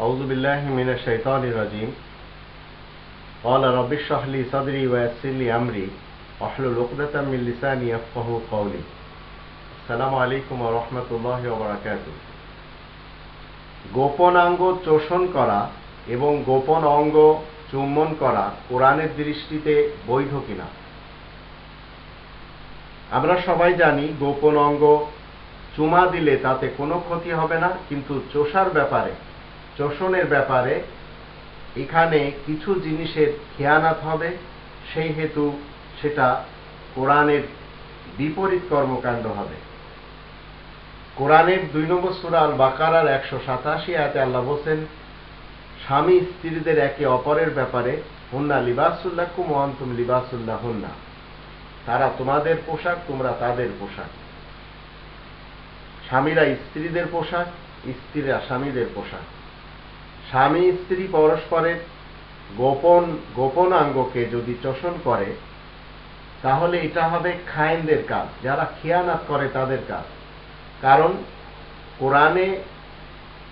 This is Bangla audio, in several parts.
أعوذ بالله من الشيطان الرجيم قال رب اشرح لي صدري ويسر لي أمري واحلل عقدة من لساني يفقه قولي السلام عليكم ورحمة الله وبركاته গোপনাঙ্গ চোষণ করা এবং গোপন অঙ্গ চুম্বন করা কোরআনের দৃষ্টিতে বৈধ কিনা আমরা সবাই জানি গোপন অঙ্গ চুমা দিলে তাতে কোনো ক্ষতি হবে না কিন্তু চোষার ব্যাপারে চোষণের ব্যাপারে এখানে কিছু জিনিসের খেয়ানাত হবে, সেই হেতু সেটা কোরআনের বিপরীত কর্মকাণ্ড হবে। কোরআনের দুই নম্বর সুরা আল বাকারার একশো সাতাশি আয়াতে আল্লাহ বলছেন, স্বামী স্ত্রীদের একে অপরের ব্যাপারে, হুন্না লিবাসুল্লাহ মোহান্তুম লিবাসুল্লাহ হুন্না তারা তোমাদের পোশাক, তোমরা তাদের পোশাক। স্বামীরা স্ত্রীদের পোশাক, স্ত্রীরা স্বামীদের পোশাক। স্বামী স্ত্রী পরস্পরের গোপন গোপনাঙ্গকে যদি চোষণ করে, তাহলে এটা হবে খায়েনদের কাজ। যারা খেয়ানাত করে, তাদের কাজ। কারণ কোরআনে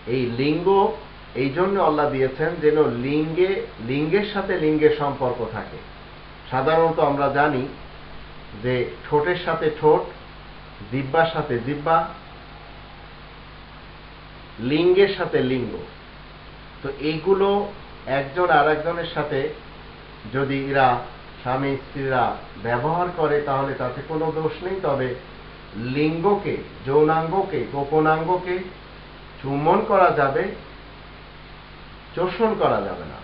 এই লিঙ্গ, এই জন্য আল্লাহ দিয়েছেন যেন লিঙ্গে, লিঙ্গের সাথে লিঙ্গের সম্পর্ক থাকে। সাধারণত আমরা জানি যে ঠোঁটের সাথে ঠোঁট জিব্বার সাথে জিব্বা লিঙ্গের সাথে লিঙ্গ। তো এইগুলো একজন আর একজনের সাথে যদি এরা স্বামী স্ত্রীরা ব্যবহার করে, তাহলে তাতে কোনো দোষ নেই। তবে লিঙ্গকে, যৌনাঙ্গকে, গোপনাঙ্গকে চুম্বন করা যাবে, চোষণ করা যাবে না।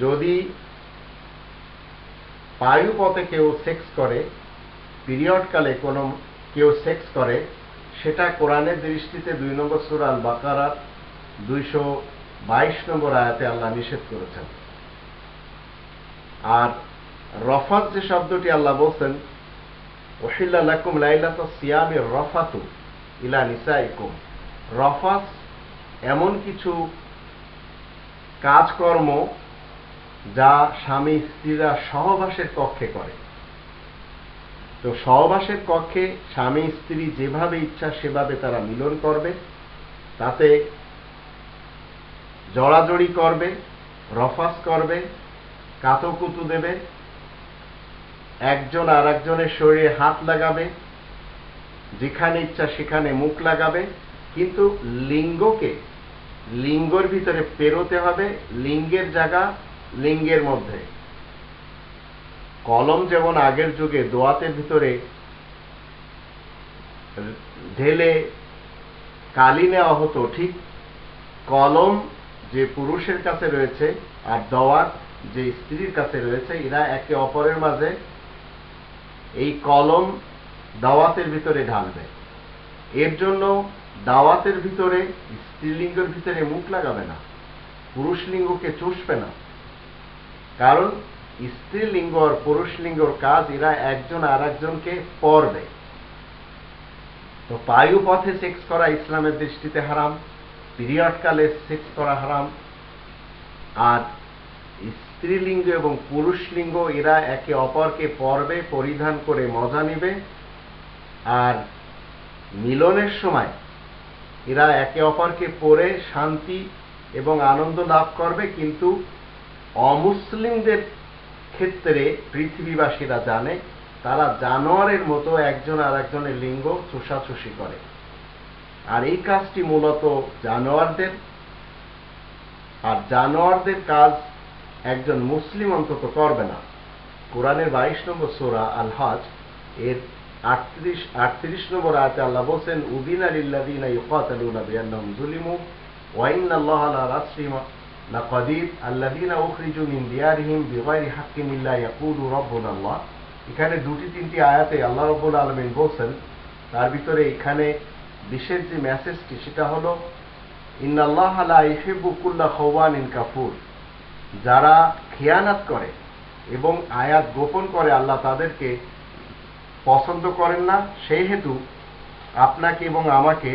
যদি বায়ুপথে কেউ সেক্স করে, পিরিয়ডকালে কোনো কেউ সেক্স করে সেটা কোরআনের দৃষ্টিতে দুই নম্বর সুরাল বাকারার দুইশো বাইশ নম্বর আয়াতে আল্লাহ নিষেধ করেছেন। আর রফাত যে শব্দটি আল্লাহ বলছেন, ওহিল্লা লাকুম লাইলাত সিয়ামি রফাতু ইলা নিসাইকুম। রফাস এমন কিছু কাজকর্ম যা স্বামী স্ত্রীরা সহবাসের কক্ষে করে। তো সহবাসের কক্ষে স্বামী, স্ত্রী যেভাবে ইচ্ছা সেভাবে তারা মিলন করবে। তাতে জড়াজড়ি করবে, রফাস করবে, কাতকুতু দেবে, একজন আর একজনের শরীরে হাত লাগাবে, যেখানে ইচ্ছা সেখানে মুখ লাগাবে। কিন্তু লিঙ্গকে, লিঙ্গর ভিতরে পেরোতে হবে, লিঙ্গের জায়গা, লিঙ্গের মধ্যে। কলম যেমন আগের যুগে দোয়াতের ভিতরে ঢেলে কালি নেওয়া হতো, ঠিক কলম যে পুরুষের কাছে রয়েছে আর দওয়াত যে স্ত্রীর কাছে রয়েছে, এরা একে অপরের মাঝে এই কলম দাওয়াতের ভিতরে ঢালবে। এর জন্য দাওয়াতের ভিতরে, স্ত্রীলিঙ্গের ভিতরে মুখ লাগাবে না পুরুষ লিঙ্গকে চুষবে না। কারণ স্ত্রীলিঙ্গ আর পুরুষ লিঙ্গর কাজ, এরা একজন আর একজনকে পড়বে। তো পায়ু পথে সেক্স করা ইসলামের দৃষ্টিতে হারাম, পিরিয়ডকালে সেক্স করা হারাম, আর স্ত্রীলিঙ্গ এবং পুরুষ লিঙ্গ এরা একে অপরকে পরবে পরিধান করে মজা নিবে, আর মিলনের সময় এরা একে অপরকে পরে শান্তি এবং আনন্দ লাভ করবে, কিন্তু অমুসলিমদের ক্ষেত্রে পৃথিবীবাসীরা জানে, তারা জানোয়ারের মতো একজন আর একজনের লিঙ্গ চুষাচুষি করে। আর এই কাজটি মূলত জানোয়ারদের, আর জানোয়ারদের কাজ একজন মুসলিম অন্তত করবে না। কোরআনের বাইশ নম্বর সোরা আল হজ এর আটত্রিশ আটত্রিশ নম্বর আয়তে আল্লাহ বলছেন, উদিন আলিল্লাদিনা ইউকাতালুনা বিআন্নাহুম যুলিমু ওয়া ইন্নাল্লাহা লা রাসরিমা লাকাদির আল্লাদিনা উখরিজু মিন দিয়ারিহিম বিগাইরি হাক্কিন ইল্লা ইয়াকুলু রাব্বুনা আল্লাহ এখানে দুটি তিনটি আয়াতে আল্লাহ রাব্বুল আলামিন বলছেন, তার ভিতরে এখানে বিশেষ যে মেসেজটি সেটা হলো, ইন্নাল্লাহ লা ইউহিব্বু কুল্লা খাওয়ানিন কাফুর। যারা খেয়ানাত করে এবং আয়াত গোপন করে আল্লাহ তাদেরকে পছন্দ করেন না, সেই হেতু আপনাকে এবং আমাকে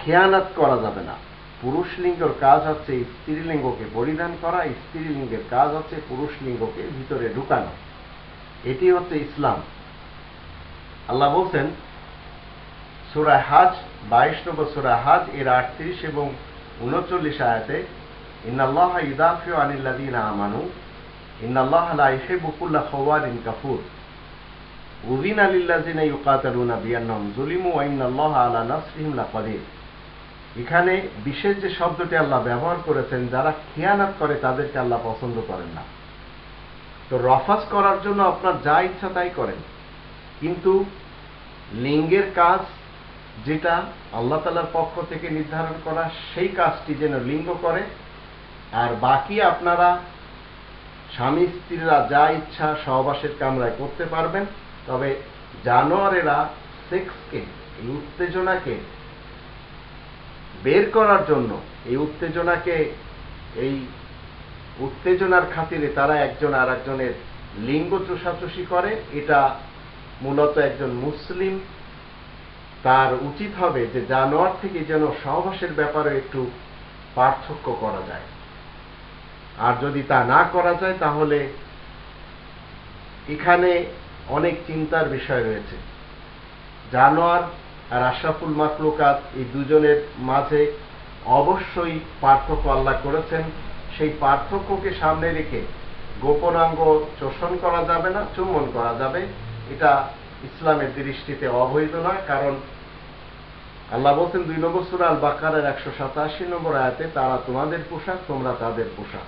খেয়ানাত করা যাবে না। পুরুষ লিঙ্গের কাজ হচ্ছে স্ত্রীলিঙ্গকে পরিধান করা, স্ত্রীলিঙ্গের কাজ হচ্ছে পুরুষ লিঙ্গকে ভিতরে ঢুকানো। এটি হচ্ছে ইসলাম। আল্লাহ বলছেন সুরায় হাজ, বাইশ নম্বর সুরায় হাজ, এর আটত্রিশ এবং উনচল্লিশ আয়াতে, ইন্নাল্লাহ ইদাফিউ আনিল্লাদিনা আমানু, ইন্নাল্লাহ লা ইহিব্বু কুল্লা খাওয়ারিন কাফুর। উযিনা লিল্লাযিনা ইউকাতালুনা বিআন্নাহুম যুলিমু ওয়া ইন্নাল্লাহ আলা নাসরিহিম লাকাদির। এখানে বিশেষ যে শব্দটি আল্লাহ ব্যবহার করেছেন, যারা খেয়ানাত করে তাদেরকে আল্লাহ পছন্দ করেন না। তো রফাস করার জন্য আপনার যা ইচ্ছা তাই করেন। কিন্তু লিঙ্গের কাজ যেটা আল্লাহ তালার পক্ষ থেকে নির্ধারণ করা, সেই কাজটি যেন লিঙ্গ করে। আর বাকি আপনারা স্বামী, স্ত্রীরা যা ইচ্ছা সহবাসের কামরায় করতে পারবেন। তবে জানোয়ারেরা সেক্সকে, এই উত্তেজনাকে বের করার জন্য এই উত্তেজনাকে, এই উত্তেজনার খাতিরে তারা একজন আর একজনের লিঙ্গ চুষাচুষি করে। এটা মূলত একজন মুসলিম। তার উচিত হবে যে জানোয়ার থেকে যেন সহবাসের ব্যাপারে একটু পার্থক্য করা যায়। আর যদি তা না করা যায়, তাহলে এখানে অনেক চিন্তার বিষয় রয়েছে। জানোয়ার আর আশরাফুল মাকলুকাত এই দুজনের মাঝে অবশ্যই পার্থক্য আল্লাহ করেছেন। সেই পার্থক্যকে সামনে রেখে গোপনাঙ্গ শোষণ করা যাবে না, চুম্বন করা যাবে। এটা ইসলামের দৃষ্টিতে অবৈধ নয়, কারণ আল্লাহ বলছেন দুই নম্বর সুরা আল বাকারের একশো সাতাশি নম্বর আয়াতে, তারা তোমাদের পোশাক, তোমরা তাদের পোশাক।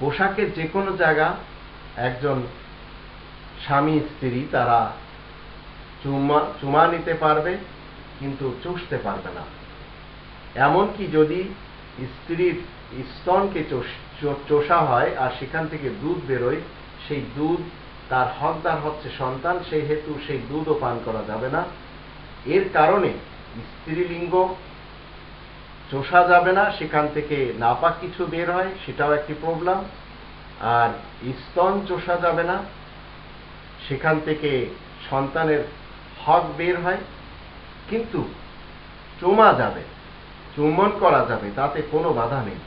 পোশাকের যে কোনো জায়গা একজন স্বামী, স্ত্রী, তারা চুমা চুমা নিতে পারবে, কিন্তু চুষতে পারবে না। এমনকি যদি স্ত্রীর স্তনকে চোষা হয় আর সেখান থেকে দুধ বেরোয়, সেই দুধ তার হকদার হচ্ছে সন্তান, সেই হেতু সেই দুধও পান করা যাবে না। এর কারণে স্ত্রীলিঙ্গ চোষা যাবে না, সেখান থেকে নাপাক কিছু বের হয়, সেটাও একটি প্রবলেম। আর স্তন চোষা যাবে না, সেখান থেকে সন্তানের হক বের হয় কিন্তু চুমা যাবে চুম্বন করা যাবে তাতে কোনো বাধা নেই।